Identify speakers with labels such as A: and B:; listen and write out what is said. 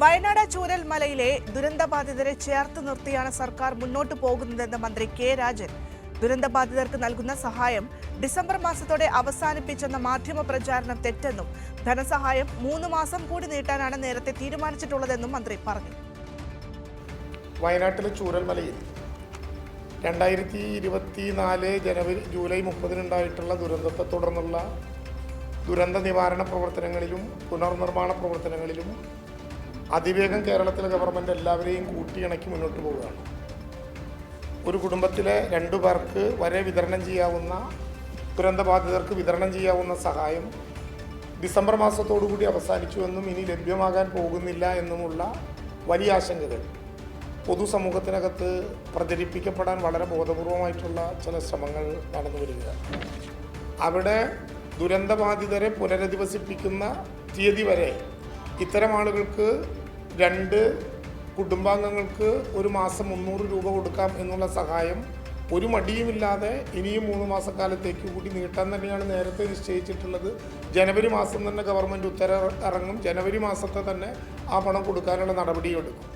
A: വയനാട് ചൂരൽമലയിലെ ദുരന്തബാധിതരെ ചേർത്ത് നിർത്തിയാണ് സർക്കാർ മുന്നോട്ട് പോകുന്നതെന്ന് മന്ത്രി കെ രാജൻ. ദുരന്തബാധിതർക്ക് നൽകുന്ന സഹായം ഡിസംബർ മാസത്തോടെ അവസാനിപ്പിച്ചെന്ന മാധ്യമ പ്രചാരണം തെറ്റെന്നും ധനസഹായം മൂന്ന് മാസം കൂടി നീട്ടാനാണ് നേരത്തെ തീരുമാനിച്ചിട്ടുള്ളതെന്നും മന്ത്രി പറഞ്ഞു.
B: വയനാട്ടിലെ ചൂരൽമലയിൽ രണ്ടായിരത്തി ഇരുപത്തി നാല് ജനുവരി ജൂലൈ മുപ്പതിനുണ്ടായിട്ടുള്ള ദുരന്തത്തെ തുടർന്നുള്ള ദുരന്ത നിവാരണ പ്രവർത്തനങ്ങളിലും പുനർനിർമ്മാണ പ്രവർത്തനങ്ങളിലും അതിവേഗം കേരളത്തിലെ ഗവൺമെന്റ് എല്ലാവരെയും കൂട്ടിയിണക്കി മുന്നോട്ട് പോവുകയാണ്. ഒരു കുടുംബത്തിലെ രണ്ടു പേർക്ക് വരെ വിതരണം ചെയ്യാവുന്ന ദുരന്തബാധിതർക്ക് വിതരണം ചെയ്യാവുന്ന സഹായം ഡിസംബർ മാസത്തോടുകൂടി അവസാനിച്ചുവെന്നും ഇനി ലഭ്യമാകാൻ പോകുന്നില്ല എന്നുമുള്ള വലിയ ആശങ്കകൾ. പൊതുസമൂഹത്തിനകത്ത് പ്രചരിപ്പിക്കപ്പെടാൻ വളരെ ബോധപൂർവമായിട്ടുള്ള ചില ശ്രമങ്ങൾ നടന്നു വരിക അവിടെ ദുരന്തബാധിതരെ പുനരധിവസിപ്പിക്കുന്ന തീയതി വരെ ഇത്തരം ആളുകൾക്ക് രണ്ട് കുടുംബാംഗങ്ങൾക്ക് ഒരു മാസം മുന്നൂറ് രൂപ കൊടുക്കാം എന്നുള്ള സഹായം ഒരു മടിയുമില്ലാതെ ഇനിയും മൂന്ന് മാസക്കാലത്തേക്ക് കൂടി നീട്ടാൻ തന്നെയാണ് നേരത്തെ നിശ്ചയിച്ചിട്ടുള്ളത്. ജനുവരി മാസം തന്നെ ഗവൺമെന്റ് ഉത്തരവ് ഇറങ്ങും. ജനുവരി മാസത്തെ തന്നെ ആ പണം കൊടുക്കാനുള്ള നടപടിയെടുക്കും